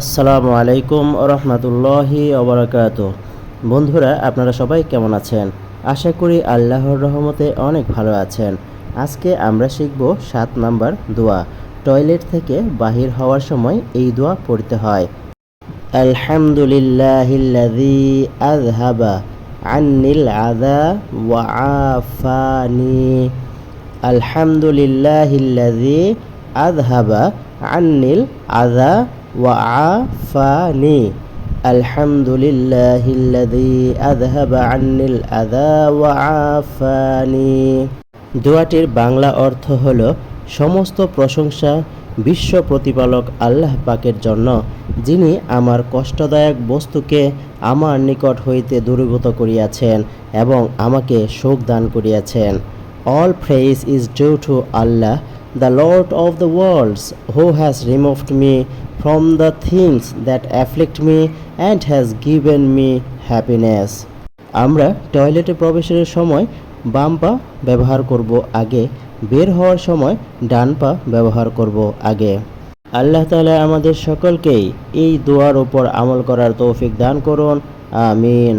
আসসালামু আলাইকুম রহমতুল্লাহি অবরাকাত বন্ধুরা, আপনারা সবাই কেমন আছেন? আশা করি আল্লাহর রহমতে অনেক ভালো আছেন। আজকে আমরা শিখব সাত নাম্বার দোয়া। টয়লেট থেকে বাহির হওয়ার সময় এই দোয়া পড়তে হয়। আলহামদুলিল্লাহিল্লাযী আযহাবা আন্নিল আযা ওয়া আফানি। আলহামদুলিল্লাহিল্লাযী আযহাবা আন্নিল আযা ওয়া আফানি আলহামদুলিল্লাহিল্লাযী আযহাবা আন্নিল আযা ওয়া আফানি দোয়াটির বাংলা অর্থ হল সমস্ত প্রশংসা বিশ্ব প্রতিপালক আল্লাহ পাকের জন্য যিনি আমার কষ্টদায়ক বস্তুকে আমার নিকট হইতে দূরীভূত করিয়াছেন এবং আমাকে সুখ দান করিয়াছেন। All praise is due to Allah, the Lord of the worlds, who has removed me from the things that afflict me and has given me happiness. আমরা টয়লেটে প্রবেশের সময় বাম পা ব্যবহার করব আগে বের হওয়ার সময় ডান পা ব্যবহার করব আগে। আল্লাহ তাআলা আমাদের সকলকেই এই দোয়ার উপর আমল করার তৌফিক দান করুন। আমিন।